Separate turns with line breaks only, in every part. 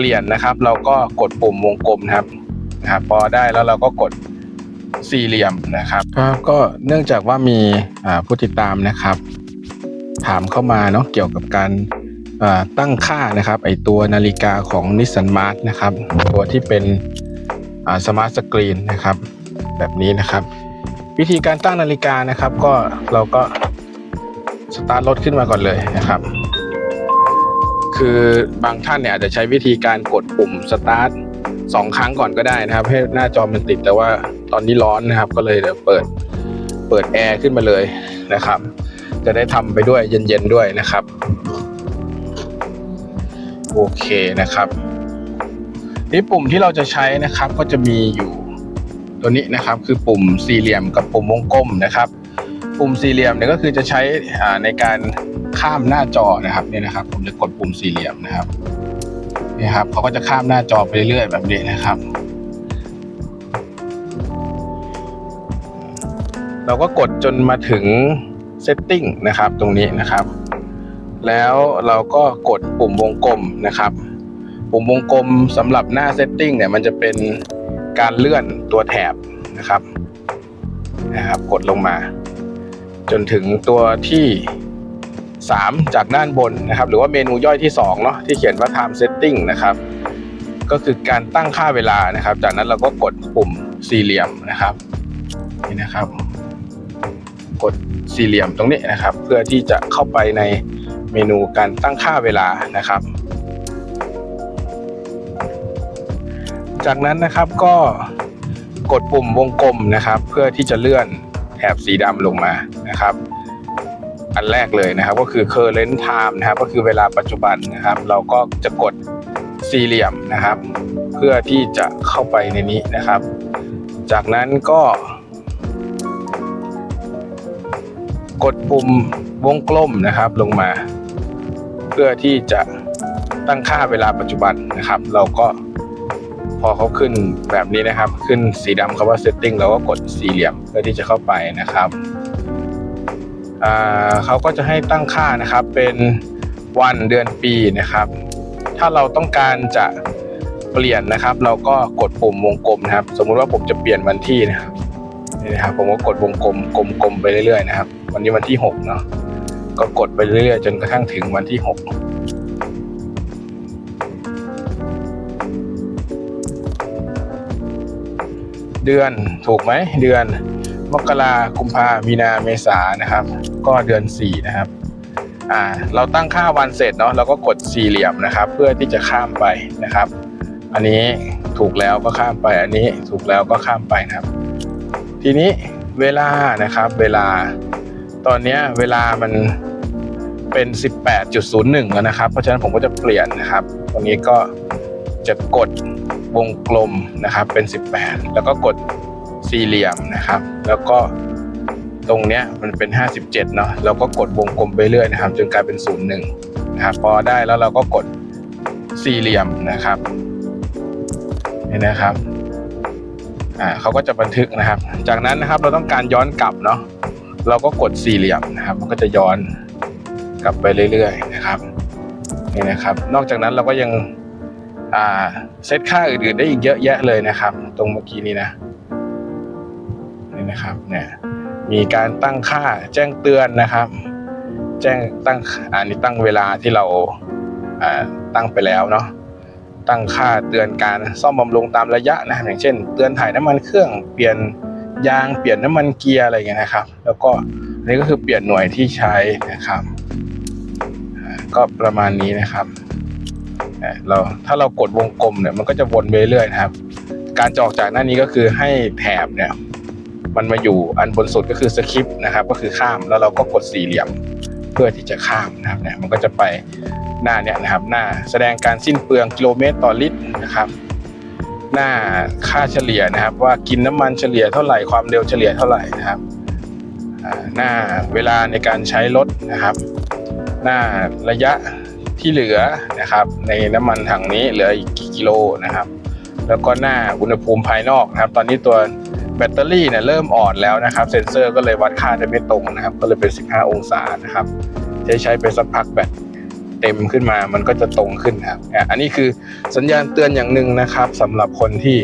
เปลี่ยนนะครับ เราก็กดปุ่มวงกลมนะครับนะครับพอได้แล้วเราก็กดสี่เหลี่ยมนะครับครับก็เนื่องจากว่ามีอ่าผู้ติดตามนะครับ ถามเข้ามาเนาะเกี่ยวกับการอ่าตั้งค่านะครับไอตัวนาฬิกาของ Nissan March นะครับ ตัวที่เป็นสมาร์ทสกรีนนะครับ แบบนี้นะครับ วิธีการตั้งนาฬิกานะครับ ก็เราก็สตาร์ทรถขึ้นมาก่อนเลยนะครับ คือบางท่านเนี่ยอาจจะใช้วิธีการกดปุ่มสตาร์ทสองครั้งก่อนก็ได้นะครับ ให้หน้าจอมันติดแต่ว่าตอนนี้ร้อนนะครับ ก็เลยเดี๋ยวเปิดเปิดแอร์ขึ้นมาเลยนะครับ จะได้ทำไปด้วยเย็นๆด้วยนะครับ โอเคนะครับนี่ปุ่มที่เราจะใช้นะครับก็จะมีอยู่ตัวนี้นะครับ คือปุ่มสี่เหลี่ยมกับปุ่มวงกลมนะครับ ปุ่มสี่เหลี่ยมเนี่ยก็คือจะใช้ในการ ข้ามหน้าจอนะครับเนี่ยนะครับ ผมจะกดปุ่มสี่เหลี่ยมนะครับนี่ครับเขาก็จะข้ามหน้าจอไปเรื่อยๆแบบนี้นะครับ เราก็กดจนมาถึง setting นะครับตรงนี้นะครับ แล้วเราก็กดปุ่มวงกลมนะครับ ปุ่มวงกลมสำหรับหน้า setting เนี่ยมันจะเป็นการเลื่อนตัวแถบนะครับนะครับ กดลงมา จนถึงตัวที่ 3 จากด้านบนนะครับ หรือว่าเมนูย่อยที่2เนาะที่เขียนว่า time setting นะครับ ก็คือการตั้งค่าเวลานะครับ จากนั้นเราก็กดปุ่มสี่เหลี่ยมนะครับนี่นะครับ กดสี่เหลี่ยมตรงนี้นะครับ เพื่อที่จะเข้าไปในเมนูการตั้งค่าเวลานะครับ จากนั้นนะครับก็กดปุ่มวงกลมนะครับ เพื่อที่จะเลื่อนแถบสีดำลงมานะครับ อันแรกเลยนะครับ ก็คือ current time นะครับ ก็คือเวลาปัจจุบันนะครับ เราก็จะกดสี่เหลี่ยมนะครับ เพื่อที่จะเข้าไปในนี้นะครับ จากนั้นก็ กดปุ่มวงกลมนะครับลงมา เพื่อที่จะตั้งค่าเวลาปัจจุบันนะครับ เราก็พอเขาขึ้นแบบนี้นะครับ ขึ้นสีดำคำว่า setting เราก็กดสี่เหลี่ยมเพื่อที่จะเข้าไปนะครับ เขาก็จะให้ตั้งค่านะครับเป็นวันเดือนปีนะครับ ถ้าเราต้องการจะเปลี่ยนนะครับ เราก็กดปุ่มวงกลมนะครับ สมมุติว่าผมจะเปลี่ยนวันที่นะครับนี่นะครับ ผมก็กดวงกลมกลมๆไปเรื่อยๆนะครับ วันนี้วันที่หกเนาะก็กดไปเรื่อยๆ จนกระทั่งถึงวันที่หกเดือนถูกไหมเดือน มกรากุมภามีนาเมษานะครับ ก็เดือนสี่นะครับอ่าเราตั้งค่าวันเสร็จเนาะเราก็กดสี่เหลี่ยมนะครับ เพื่อที่จะข้ามไปนะครับ อันนี้ถูกแล้วก็ข้ามไปอันนี้ถูกแล้วก็ข้ามไปนะครับ ทีนี้เวลานะครับ เวลา ตอนนี้เวลามันเป็น 18.01 แล้วนะครับ เพราะฉะนั้นผมก็จะเปลี่ยนนะครับ ตรงนี้ก็จะกดวงกลมนะครับเป็น 18 แล้วก็กด สี่เหลี่ยมนะครับ แล้วก็ตรงเนี้ยมันเป็น 57เนาะเราก็กดวงกลมไปเรื่อยนะครับ จนกลายเป็น 01นะครับพอได้แล้วเราก็กดสี่เหลี่ยมนะครับนี่นะครับอ่าเขาก็จะบันทึกนะครับ จากนั้นนะครับเราต้องการย้อนกลับเนาะเราก็กดสี่เหลี่ยมนะครับ มันก็จะย้อนกลับไปเรื่อยๆนะครับนี่นะครับ นอกจากนั้นเราก็ยังอ่าเซตค่าอื่นๆได้อีกเยอะแยะเลยนะครับ ตรงเมื่อกี้นี้นะ นะครับเนี่ยมีการตั้งค่าแจ้งเตือนนะครับ แจ้งตั้งอันนี้ตั้งเวลาที่เราตั้งไปแล้วเนาะตั้งค่าเตือนการซ่อมบำรุงตามระยะนะอย่างเช่น เตือนถ่ายน้ำมันเครื่องเปลี่ยนยางเปลี่ยนน้ำมันเกียร์อะไรอย่างเงี้ยนะครับ แล้วก็อันนี้ก็คือเปลี่ยนหน่วยที่ใช้นะครับก็ประมาณนี้นะครับเราถ้าเรากดวงกลมเนี่ยมันก็จะวนไปเรื่อยนะครับ การจออกจากหน้านี้ก็คือให้แถบเนี่ย มันมาอยู่อันบนสุดก็คือสคริปต์นะครับ ก็คือข้ามแล้วเราก็กดสี่เหลี่ยมเพื่อที่จะข้ามนะครับเนี่ยมันก็จะไปหน้าเนี่ยนะครับ หน้าแสดงการสิ้นเปลืองกิโลเมตรต่อลิตรนะครับ หน้าค่าเฉลี่ยนะครับ ว่ากินน้ำมันเฉลี่ยเท่าไหร่ความเร็วเฉลี่ยเท่าไหร่นะครับหน้าเวลาในการใช้รถนะครับ หน้าระยะที่เหลือนะครับ ในน้ำมันถังนี้เหลืออีกกี่กิโลนะครับ แล้วก็หน้าอุณหภูมิภายนอกนะครับ ตอนนี้ตัว แบตเตอรี่เนี่ยเริ่มอ่อนแล้วนะครับ เซ็นเซอร์ก็เลยวัดค่าได้ไม่ตรงนะครับ ก็เลยเป็น 15 องศานะครับ ใช้ใช้ไปสักพักแบตเต็มขึ้นมามันก็จะตรงขึ้นครับ อันนี้คือสัญญาณเตือนอย่างหนึ่งนะครับสำหรับคนที่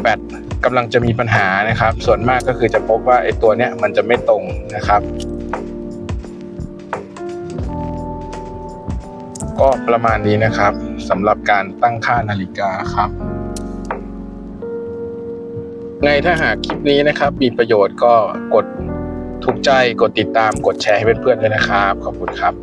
แบตกำลังจะมีปัญหานะครับ ส่วนมากก็คือจะพบว่าไอ้ตัวเนี้ยมันจะไม่ตรงนะครับ ก็ประมาณนี้นะครับสำหรับการตั้งค่านาฬิกาครับ ไงถ้าหากคลิปนี้นะครับ มีประโยชน์ก็กดถูกใจกดติดตามกดแชร์ให้เพื่อนๆด้วยนะครับ ขอบคุณครับ